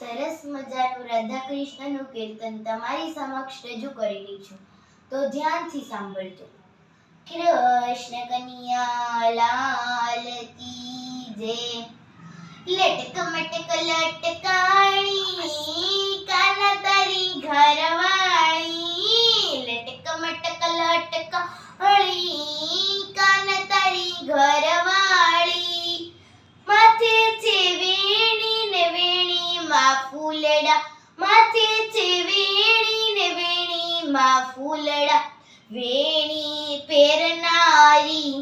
સરસ મજાનું રાધા કૃષ્ણનું કીર્તન તમારી સમક્ષ રજૂ કરેલી છું. તો ધ્યાનથી સાંભળજો. કૃષ્ણ કનિયા, લાલ કી લટક મટક લટકાણી કાના તારી ઘરવાળી. લટક મટક લટકાણી ફૂલડા, માથે છે વેણી ને વેણી માં ફૂલડા. વેણી પહેરનારી,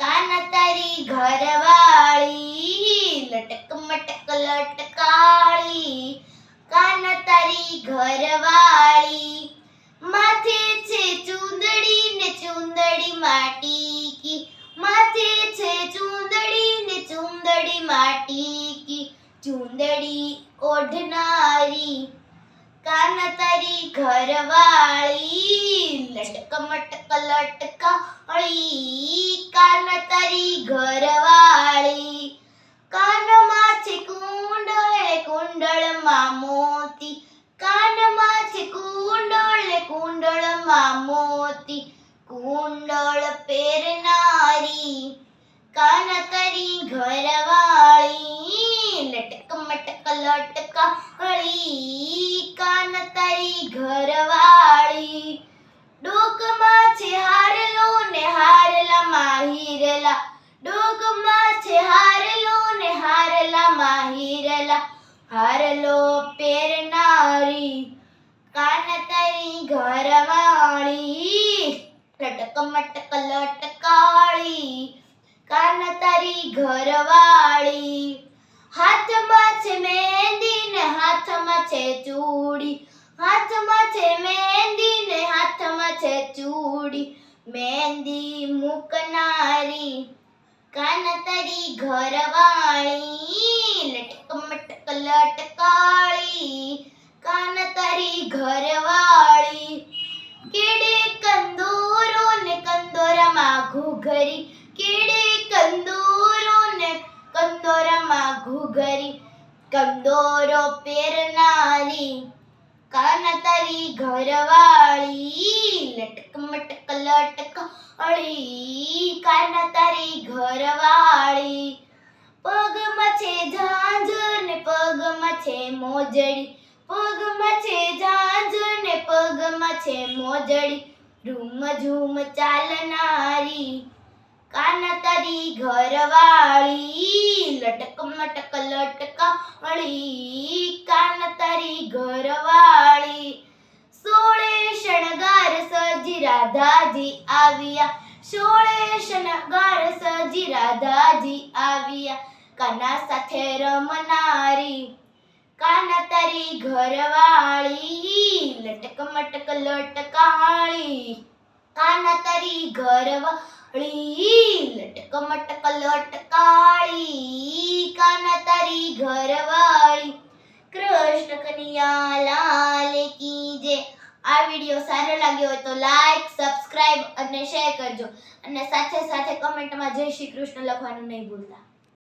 કાન તારી ઘરવાળી, લટક મટક લટકાળી. કાન તારી ઘરવાળી, માથે છે ચૂંદડી ને ચૂંદડી માટી કી માથે છે ચૂંદડી ને ચૂંદડી માટી કી ચૂંદડી ઓઢનારી, કાન તારી ઘરવાળી, લટક મટક લટકાળી, કાન તારી ઘરવાળી. કાનમાં છે કુંડળ, કુંડળમાં મોતી. કાનમાં છે કુંડળ, કુંડળમાં મોતી. કુંડળ પેરનારી કાન તારી ઘરવાળી. લટક મટક લટકાળી કાન તારી ઘરવાળી ડોકમાં છે હારલો ને હારલામાં માહિરેલા. ડોકમાં છે હારલો ને હારલામાં માહિરેલા. હારલો પહેરનારી કાન તારી ઘરવાળી લટક મટક લટકાળી કાન તારી ઘરવાળી હાથમાં છે મહેંદી ને હાથમાં છે ચૂડી. હાથમાં છે મહેંદી ને હાથમાં છે ચૂડી. મહેંદી મૂકનારી, કાન તારી ઘરવાળી લટક મટક લટકાળી, કાન તારી ઘરવાળી. કેડે કંદોરો ને કંદોરામાં ઘૂઘરી, કેડે કંદોરો ને કંદોરામાં ઘૂઘરી. કંદોરો પેરનારી કાન તારી ઘરવાળી, લટક મટક લટકાળી કાન તારી ઘરવાળી. પગમાં છે ઝાંઝર ને પગમાં છે મોજડી પગમાં છે ઝાંઝર ને પગમાં છે મોજડી. રૂમ ઝૂમ ચાલનારી કાન તારી ઘરવાળી, લટક મટક લટકાળી કાન તારી ઘરવાળી. સોળે શણગાર સજી રાધાજી આવ્યા. સોળે શણગાર સજી રાધાજી આવ્યા. કાના સાથે રમનારી, કાન તારી ઘરવાળી, લટક મટક લટકાળી. કાન તારી ઘરવાળી. લટક મટક લટકાળી કાન તારી ઘરવાળી કૃષ્ણ કનિયા લાલ કી જે. આ વિડિયો સારો લાગ્યો હોય તો લાઈક સબસ્ક્રાઇબ અને શેર કરજો. અને સાથે સાથે કમેન્ટમાં જય શ્રી કૃષ્ણ લખવાનું નહીં ભૂલતા.